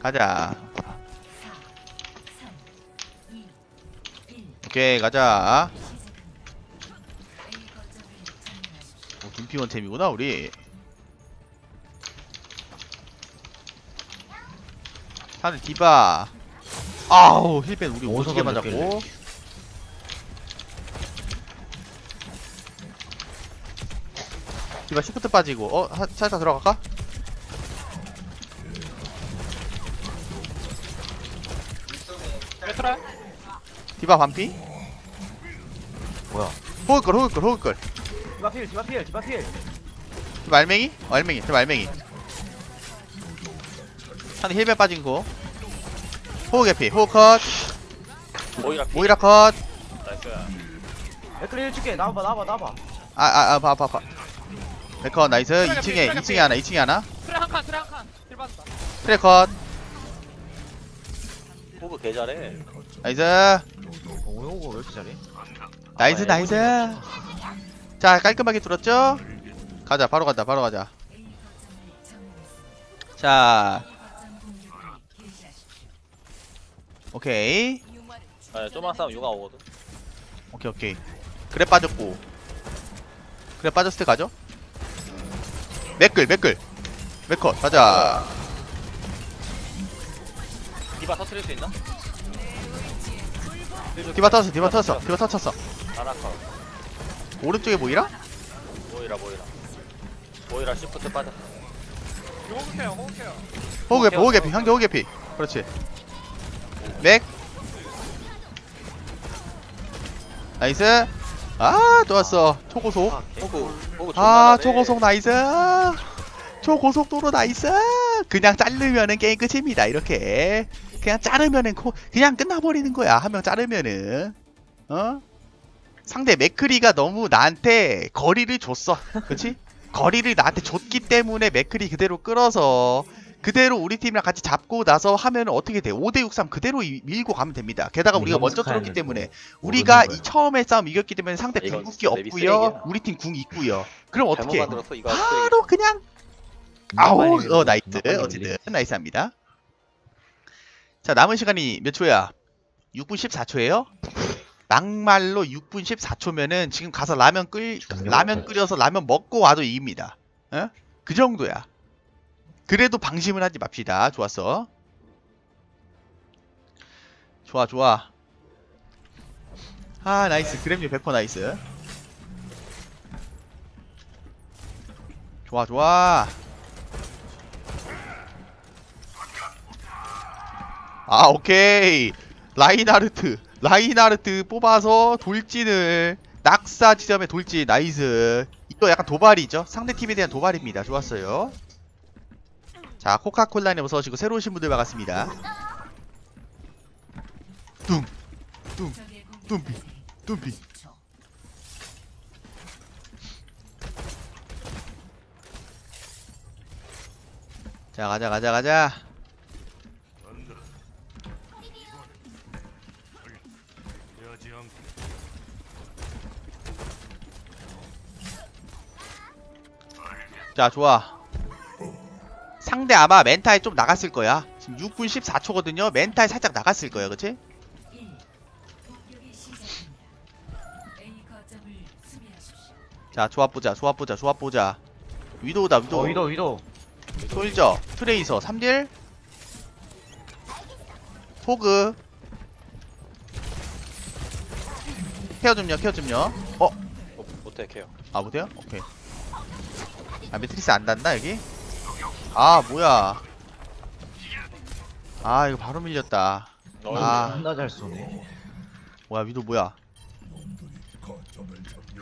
가자. 오케이 가자. 오, 둠피원 템이구나 우리. 하늘 디바. 아우 힐벤 우리 오지게 맞았고. 디바 시프트 빠지고 어 하, 살짝 들어갈까? 메트라 디바 반피? 뭐야? 호글걸 호글걸 호글걸. 디바 필, 디바 필, 디바 필. 디바 알맹이? 어, 알맹이 디바 알맹이. 하늘 힐벤 빠진 거. 호그 개피 호그 컷. 모이라 모이라 컷. 나이스. 맥클리 해줄게. 나와봐, 나와봐, 나와봐. 아아아 봐 봐 봐 백컷 나이스. 트랙 2층에 트랙 2층에 하나 2층에 하나. 트레 한칸 트레 한칸. 힐 받았다. 트랙 컷. 호그 개 잘해. 나이스 왜 이렇게 잘해? 나이스 아, 나이스. 자 깔끔하게 뚫었죠? 가자 바로 가자 바로 가자. 자. 오케이. 아 좀만 싸면 용가 오거든. 오케이 오케이. 그래 빠졌고. 그래 빠졌을 때 가죠? 맥글 맥글. 맥컷 가자. 디바 터트릴 수 있나? 디바 터졌어 디바 터졌어 디바 터졌어. 아라카 오른쪽에 보이라? 모이라 모이라. 모이라 시프트 빠졌어 호그케어 호그케어 호그 개피 호그 개피 형제 호그 개피. 그렇지. 맥. 나이스. 아 좋았어. 초고속. 호그 호그 아 초고속 나이스. 초고속도로 나이스. 그냥 자르면은 게임 끝입니다. 이렇게 그냥 자르면은 코, 그냥 끝나버리는 거야. 한 명 자르면은. 어? 상대 맥크리가 너무 나한테 거리를 줬어. 그치? 거리를 나한테 줬기 때문에 맥크리 그대로 끌어서 그대로 우리 팀이랑 같이 잡고 나서 하면은 어떻게 돼? 5대63 그대로 이- 밀고 가면 됩니다. 게다가 우리가 먼저 뚫었기 때문에 우리가 이 처음에 싸움 이겼기 때문에 상대 궁극기 없고요. 우리 팀 궁 있고요. 그럼 어떻게 바로 그냥 아우 어 나이스. 어쨌든 나이스합니다 자 남은 시간이 몇 초야? 6분 14초예요? 막말로 6분 14초면은 지금 가서 라면 끓 라면 끓여서 라면 먹고 와도 이깁니다. 어? 그 정도야. 그래도 방심을 하지 맙시다. 좋았어. 좋아 좋아. 아 나이스. 그램류 100% 나이스. 좋아 좋아 아 오케이. 라인하르트. 라인하르트 뽑아서 돌진을 낙사 지점에 돌진. 나이스. 이거 약간 도발이죠? 상대 팀에 대한 도발입니다. 좋았어요. 자 코카콜라님 어서 오시고 새로 오신 분들 반갑습니다. 뚱 뚱, 뚱비. 뚱비. 자 가자 가자 가자 자 좋아. 상대 아마 멘탈 좀 나갔을 거야. 지금 6분 14초거든요. 멘탈 살짝 나갔을 거야 그치? 자 조합 보자 조합 보자 조합 보자. 위도우다 위도우. 어 위도 위도. 솔저 트레이서 3딜. 포그 케어 좀요 케어 좀요 어? 어, 못해 케어 아 못해요? 오케이 아 매트리스 안 닿나 여기? 아 뭐야 아 이거 바로 밀렸다 아. 존나 잘 쏘네. 뭐야 위도 뭐야 야,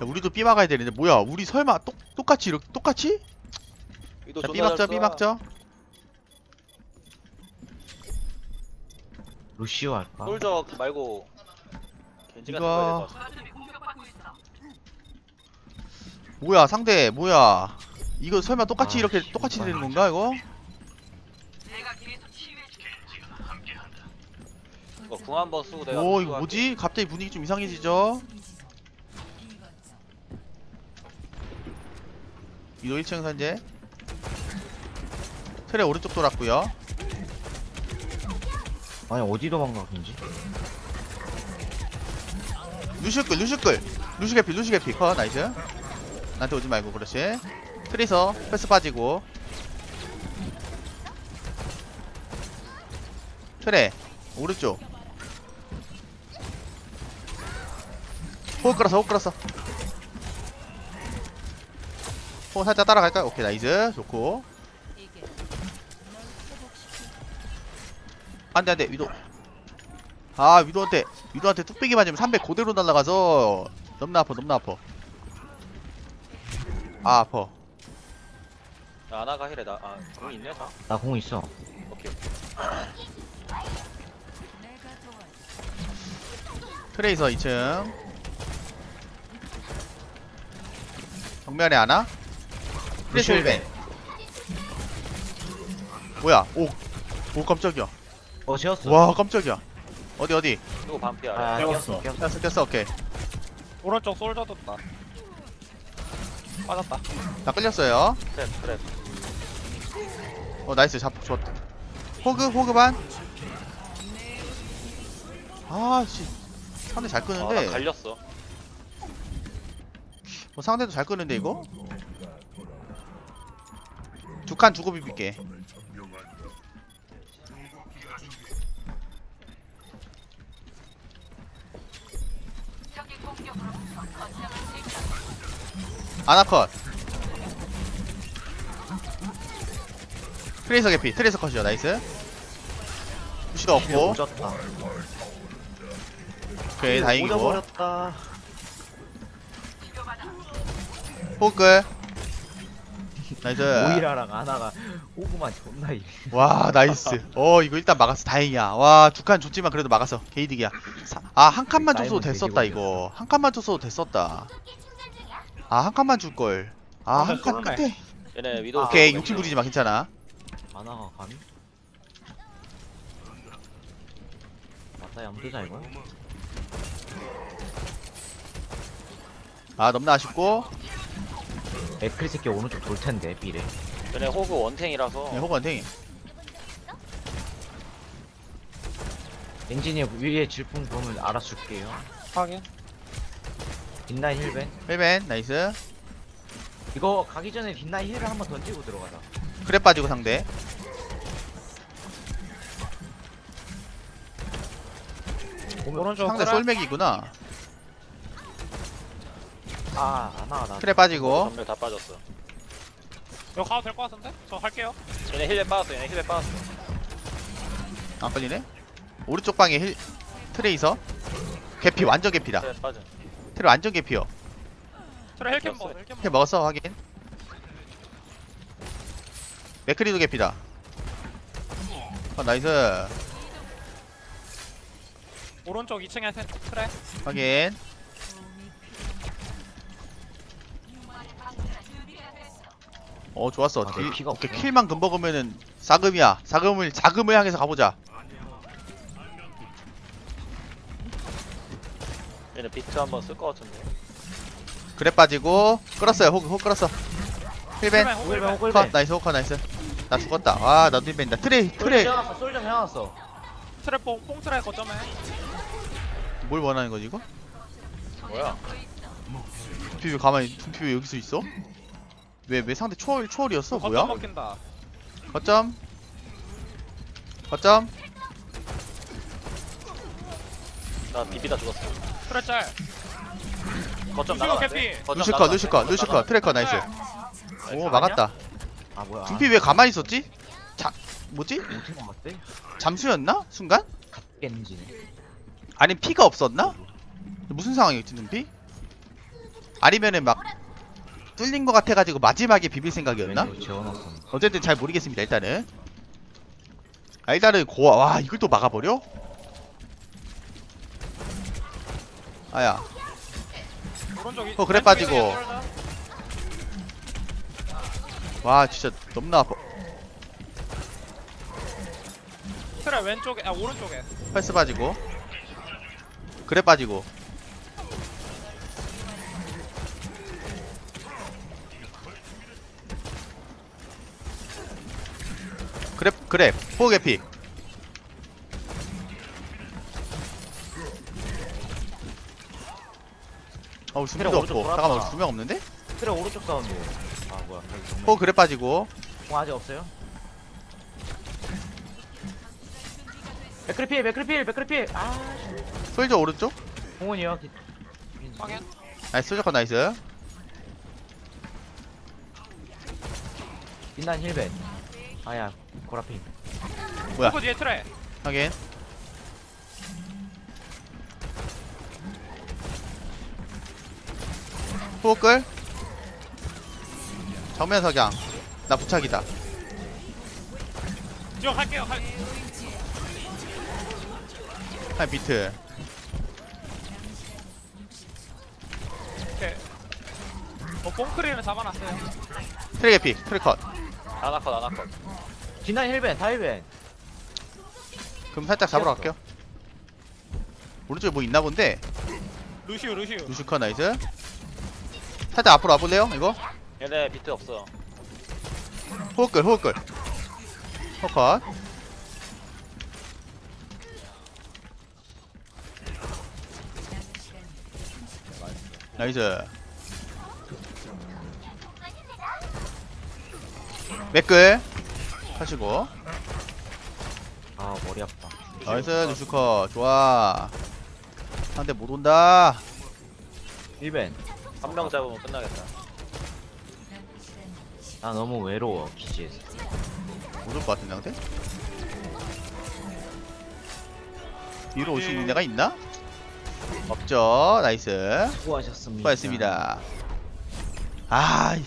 우리도 B 막아야 되는데 뭐야 우리 설마 똑, 똑같이 이렇게 똑같이? 자 존나 B 막죠 잘 쏴. 막죠 루시오 할까? 솔저 말고 이거- 잡아야 될것 같아 뭐야 상대 뭐야 이거 설마 똑같이 아, 이렇게 씨, 똑같이. 되는 건가 이거? 이거 궁 한번 쓰고 내가 오 이거. 뭐지? 갑자기 분위기 좀 이상해지죠? 위도 1층 선제 트레 오른쪽 돌았고요 아니 어디 도망가 근지? 루시끌 루시끌. 루시 개피 루시 개피. 컷 나이스. 나한테 오지 말고 그렇지. 트리서 패스 빠지고. 트레 오른쪽. 호흡 끌었어 호흡 끌었어. 호흡 살짝 따라갈까? 오케이 나이스. 좋고. 안돼 안돼. 위도 아 위도한테 위도한테 뚝배기 맞으면 300 그대로 날라가서. 너무나 아파 너무나 아파. 아 아파. 야, 아나가 힐해 나아 그거 있네 다? 나 공 있어. 오케이 트레이서 2층. 정면에 하나? 트레이서 루시오 1벤 뭐야? 오, 오 깜짝이야. 어 지웠어. 와 깜짝이야 어디 어디? 이거 반피야? 아 깨웠어. 깼어 깼어. 오케이. 오른쪽 솔저 떴다. 빠졌다. 다 끌렸어요. 트랩 트랩 어 나이스. 잡 좋았다. 호그 호그 반? 아씨. 상대 잘 아 나 끄는데. 갈렸어. 뭐 상대도 잘 끄는데 이거? 두 칸 주고 비빌게 아나컷. 트레이서 개피 트레이서 컷이요 나이스. 푸시도 없고. 오졌다. 오케이 다행이고. 오져버렸다. 호그 나이스. 오이라랑 아나가 오구만 존나 이. 와 나이스. 어 이거 일단 막았어. 다행이야. 와 두 칸 줬지만 그래도 막았어. 개이득이야. 아 한 칸만 줬어도 됐었다. 이거. 한 칸만 줬어도 됐었다. 아 한 칸만 줄걸. 아 한칸 쏠매. 끝에. 얘네 위도 오케이 욕심 부리지마 괜찮아. 아나가 감히? 맞다 얌두자 이거. 아 너무나 아쉽고 에크리 새끼 오른쪽 돌 텐데 비례. 얘네 호그 원탱이라서 네, 호그 원탱이 엔지니어 위에 질풍 보면 알아줄게요. 확인. 빛나인 힐벤. 헬벤 나이스 이거 가기 전에 빛나인 힐을 한번 던지고 들어가자. 그래 빠지고 상대 오른쪽 상대? 솔맥이구나 아 아나가 나. 그래 빠지고 전멸 다 빠졌어 이거 가도 될 것 같은데? 저 할게요. 얘네 힐에 빠졌어 얘네 힐에 빠졌어 안 걸리네 오른쪽 방에 힐 트레이서 개피 완전 개피다 트랩 빠져 트레 완전 개피요 트레 헬캠 먹어. 헬캠 해 먹어. 먹었어 확인 맥크리도 개피다 아 나이스 오른쪽 2층에 세- 트레. 확인 어 좋았어 아, 내 딜- 피가 오케이, 없구나. 킬만 금 먹으면은 사금이야 사금을 자금을 향해서 가보자 얘네 비트 한번 쓸 것 같은데 그래 빠지고 끌었어요 호그 호그 끌었어 힐벤. 컷. 나이스 호커 나이스 나 죽었다 와 나도 힐벤이다 트레이 트레이 솔좀 해놨어. 트레 뽕, 뽕 트레 거점에. 뭘 원하는 거지 이거? 뭐야 둠피 왜 가만히 둠피 왜 여기서 있어? 왜 왜 상대 초월 초월이었어 거점 뭐야? 먹힌다. 거점 거점 나 비비다 죽었어 트레 짤. 거점 나가 캐피. 루시컷 루시컷 루시컷 트래커 나이스 오 막았다 아 뭐야? 둠피 왜 가만히 있었지? 자 뭐지? 어떻게 막았대? 잠수였나? 순간? 겐지네. 아니 피가 없었나? 무슨 상황이었지 둠피? 아니면은 막 뚫린 것 같아가지고 마지막에 비빌 생각이었나? 어쨌든 잘 모르겠습니다 일단은 아 일단은 고아 와 이걸 또 막아버려? 아야 어, 그래 빠지고. 2층에 솔저. 와 진짜 너무나 아파 트레 왼쪽에, 아 오른쪽에. 펄스 빠지고 그래 빠지고 그래 포 개피. 어우 수명도 없고. 잠깐만 수명 없는데? 트레 오른쪽 사운드 아 뭐야. 포 그래 빠지고. 공 아직 없어요? 맥크리필 맥크리필 맥크리필. 아 솔저 오른쪽? 공원이요? 기- 확인. 나이스 솔저 컷 나이스. 빛난 힐벤. 아야. 고라핑 뭐야? 뒤에 트레 확인. 호흡글. 정면 석양. 나 부착이다. 지원할게요 할... 한 비트. 오케이. 어 뽕크리는 잡아놨어요. 트랙 에피 트랙 컷. 아나 컷 아나 컷 빛난 힐벤 다 힐벤. 그럼 살짝 잡으러 갈게요. 오른쪽에 뭐 있나 본데? 루시우 루시우. 루슈컷 나이스. 살짝 앞으로 와볼래요 이거? 얘네 비트 없어. 호흡글 호흡글. 호컷. 나이스. 맥글 하시고. 아 머리 아프다 나이스 루슈컷 좋아. 상대 못 온다. 힐벤. 한 명 잡으면 끝나겠다. 나 너무 외로워 기지에서. 못올것 같은데 상대? 뒤로 올수 있는 애가 있나? 없죠. 나이스. 수고하셨습니다. 수고하셨습니다. 아, 이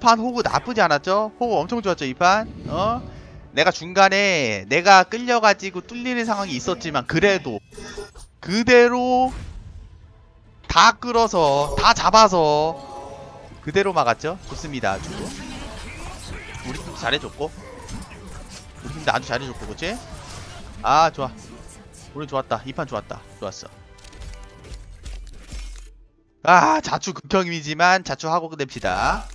판 호구 나쁘지 않았죠? 호구 엄청 좋았죠, 이 판? 어? 내가 중간에 내가 끌려가지고 뚫리는 상황이 있었지만 그래도 그대로 다 끌어서 다 잡아서 그대로 막았죠? 좋습니다, 아주. 우리 팀 잘해줬고 우리 팀도 아주 잘해줬고, 그치? 아, 좋아. 우리 좋았다. 이판 좋았다. 좋았어. 아 자추 극혐이지만 자추하고 끝냅시다